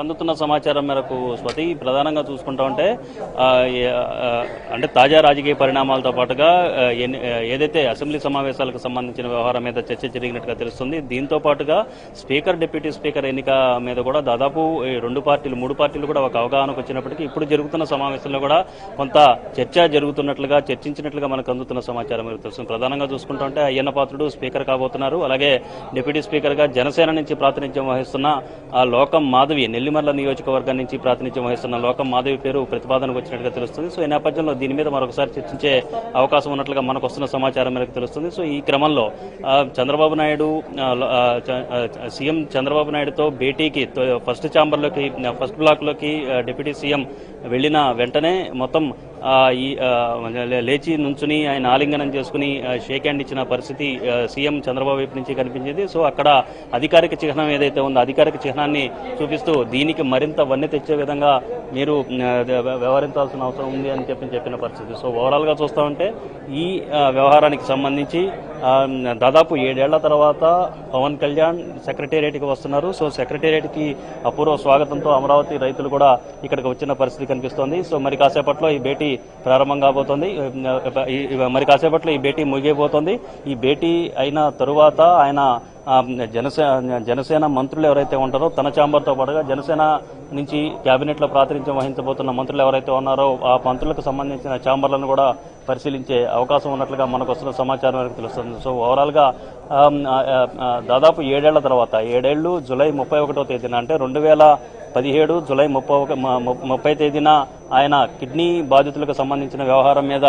అందుతున్న సమాచారం మేరకు స్వతి ప్రధానంగా చూసుకుంటా ఉంటే అంటే తాజా రాజకీయ పరిణామాలతో పాటుగా ఎన్ని- ఏదైతే అసెంబ్లీ సమావేశాలకు సంబంధించిన వ్యవహారం మీద చర్చ జరిగినట్టుగా తెలుస్తుంది దీంతో పాటుగా స్పీకర్ డిప్యూటీ స్పీకర్ ఎన్నిక మీద కూడా దాదాపు రెండు పార్టీలు మూడు పార్టీలు కూడా ఒక అవగాహనకు వచ్చినప్పటికీ ఇప్పుడు జరుగుతున్న సమావేశంలో కూడా కొంత చర్చ జరుగుతున్నట్లుగా చర్చించినట్లుగా మనకు అందుతున్న సమాచారం మీరు తెలుస్తుంది. ప్రధానంగా చూసుకుంటా ఉంటే అయ్యన్న పాత్రుడు స్పీకర్ కాబోతున్నారు. అలాగే డిప్యూటీ స్పీకర్గా జనసేన నుంచి ప్రాతినిధ్యం వహిస్తున్న ఆ లోకం మాధవి నెల్లిమర్ల నియోజకవర్గం నుంచి ప్రాతినిధ్యం వహిస్తున్న లోకం మాధవి పేరు ప్రతిపాదనకు వచ్చినట్టుగా తెలుస్తుంది. సో ఈ నేపథ్యంలో దీని మీద మరొకసారి చర్చించే అవకాశం ఉన్నట్లుగా మనకు వస్తున్న సమాచారం మేరకు తెలుస్తుంది. సో ఈ క్రమంలో చంద్రబాబు నాయుడు సీఎం చంద్రబాబు నాయుడుతో భేటీకి ఫస్ట్ ఛాంబర్లోకి ఫస్ట్ బ్లాక్లోకి డిప్యూటీ సీఎం వెళ్ళిన వెంటనే మొత్తం ఈ లేచి నుంచుని ఆయన ఆలింగనం చేసుకుని షేక్ హ్యాండ్ ఇచ్చిన పరిస్థితి సీఎం చంద్రబాబు వైపు నుంచి కనిపించింది. సో అక్కడ అధికారిక చిహ్నం ఏదైతే ఉందో అధికారిక చిహ్నాన్ని చూపిస్తూ దీనికి మరింత వన్నె తెచ్చే విధంగా మీరు వ్యవహరించాల్సిన అవసరం ఉంది అని చెప్పి చెప్పిన పరిస్థితి. సో ఓవరాల్గా చూస్తా ఉంటే ఈ వ్యవహారానికి సంబంధించి దాదాపు ఏడేళ్ళ తర్వాత పవన్ కళ్యాణ్ సెక్రటేరియట్కి వస్తున్నారు. సో సెక్రటేరియట్కి అపూర్వ స్వాగతంతో అమరావతి రైతులు కూడా ఇక్కడికి వచ్చిన పరిస్థితి కనిపిస్తోంది. సో మరి కాసేపట్లో ఈ భేటీ ప్రారంభం కాబోతోంది. మరి కాసేపట్లో ఈ భేటీ ముగిపోతుంది ఈ భేటీ అయిన తరువాత ఆయన జనసేన జనసేన మంత్రులు ఎవరైతే ఉంటారో తన ఛాంబర్తో పాటుగా జనసేన నుంచి క్యాబినెట్లో ప్రాతినిధ్యం వహించబోతున్న మంత్రులు ఎవరైతే ఉన్నారో ఆ మంత్రులకు సంబంధించిన ఛాంబర్లను కూడా పరిశీలించే అవకాశం ఉన్నట్లుగా మనకు వస్తున్న సమాచారం తెలుస్తుంది. సో ఓవరాల్గా దాదాపు ఏడేళ్ళ తర్వాత ఏడేళ్ళు జూలై ముప్పై ఒకటో తేదీన అంటే రెండు వేల పదిహేడు జూలై ముప్పై ఒక ము- ముప్పై తేదీన ఆయన కిడ్నీ బాధితులకు సంబంధించిన వ్యవహారం మీద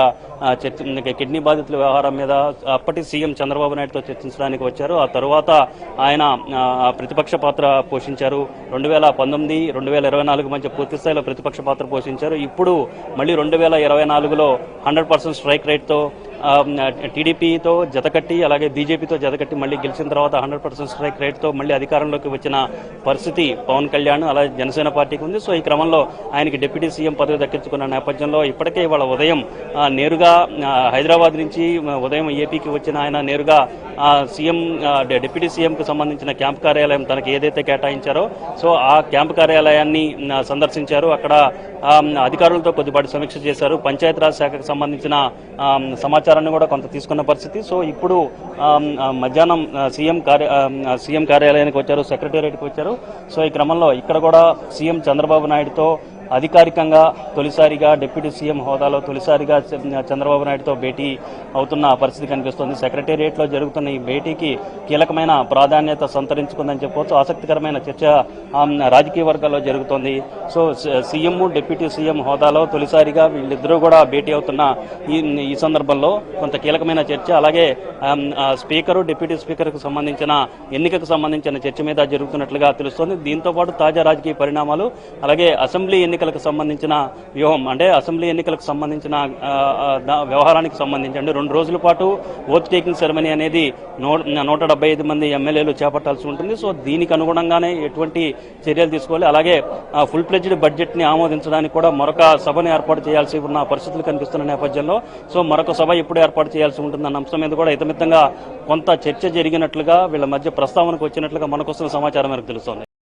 చర్చ కిడ్నీ బాధితుల వ్యవహారం మీద అప్పటి సీఎం చంద్రబాబు నాయుడుతో చర్చించడానికి వచ్చారు. ఆ తరువాత ఆయన ప్రతిపక్ష పాత్ర పోషించారు. రెండు వేల పంతొమ్మిది రెండు వేల ఇరవై నాలుగు మధ్య పూర్తి స్థాయిలో ప్రతిపక్ష పాత్ర పోషించారు. ఇప్పుడు మళ్ళీ రెండు వేల ఇరవై నాలుగులో హండ్రెడ్ పర్సెంట్ స్ట్రైక్ రేట్తో టీడీపీతో జతకట్టి అలాగే బీజేపీతో జతకట్టి మళ్ళీ గెలిచిన తర్వాత హండ్రెడ్ పర్సెంట్ స్ట్రైక్ రేట్తో మళ్ళీ అధికారంలోకి వచ్చిన పరిస్థితి పవన్ కళ్యాణ్ అలాగే జనసేన పార్టీకి ఉంది. సో ఈ క్రమంలో ఆయనకి డిప్యూటీ సీఎం పదవి దక్కించుకున్న నేపథ్యంలో ఇప్పటికే ఇవాళ ఉదయం నేరుగా హైదరాబాద్ నుంచి ఉదయం ఏపీకి వచ్చిన ఆయన నేరుగా సీఎం ఆ, డిప్యూటీ సీఎంకు సంబంధించిన క్యాంప్ కార్యాలయం తనకి ఏదైతే కేటాయించారో సో ఆ క్యాంప్ కార్యాలయాన్ని సందర్శించారు. అక్కడ అధికారులతో కొద్దిపాటి సమీక్ష చేశారు. పంచాయతీరాజ్ శాఖకు సంబంధించిన సమాచారాన్ని కూడా కొంత తీసుకున్న పరిస్థితి. సో ఇప్పుడు మధ్యాహ్నం సీఎం కార్య సీఎం కార్యాలయానికి వచ్చారు సెక్రటేరియట్కి వచ్చారు. సో ఈ క్రమంలో ఇక్కడ కూడా సీఎం చంద్రబాబు నాయుడుతో అధికారికంగా తొలిసారిగా డిప్యూటీ సీఎం హోదాలో తొలిసారిగా చంద్రబాబు నాయుడుతో భేటీ అవుతున్న పరిస్థితి కనిపిస్తోంది. సెక్రటేరియట్లో జరుగుతున్న ఈ భేటీకి కీలకమైన ప్రాధాన్యత సంతరించుకుందని చెప్పవచ్చు. ఆసక్తికరమైన చర్చ రాజకీయ వర్గాల్లో జరుగుతోంది. సో సీఎం డిప్యూటీ సీఎం హోదాలో తొలిసారిగా వీళ్ళిద్దరూ కూడా భేటీ అవుతున్న ఈ ఈ సందర్భంలో కొంత కీలకమైన చర్చ. అలాగే స్పీకరు డిప్యూటీ స్పీకర్కు సంబంధించిన ఎన్నికకు సంబంధించిన చర్చ మీద జరుగుతున్నట్లుగా తెలుస్తోంది. దీంతో పాటు తాజా రాజకీయ పరిణామాలు అలాగే అసెంబ్లీ ఎన్నికలకు సంబంధించిన వ్యూహం అంటే అసెంబ్లీ ఎన్నికలకు సంబంధించిన వ్యవహారానికి సంబంధించి అంటే రెండు రోజుల పాటు ఓత్ టేకింగ్ సెరమనీ అనేది నూ- నూట డెబ్బై ఐదు మంది ఎమ్మెల్యేలు చేపట్టాల్సి ఉంటుంది. సో దీనికి అనుగుణంగానే ఎటువంటి చర్యలు తీసుకోవాలి. అలాగే ఫుల్ ప్లెజ్డ్ బడ్జెట్ని ఆమోదించడానికి కూడా మరొక సభను ఏర్పాటు చేయాల్సి ఉన్న పరిస్థితులు కనిపిస్తున్న నేపథ్యంలో. సో మరొక సభ ఎప్పుడు ఏర్పాటు చేయాల్సి ఉంటుందన్న అంశం మీద కూడా ఇతమిత్తంగా కొంత చర్చ జరిగినట్లుగా వీళ్ళ మధ్య ప్రస్తావనకు వచ్చినట్లుగా మనకు వస్తున్న సమాచారం మేరకు తెలుస్తోంది.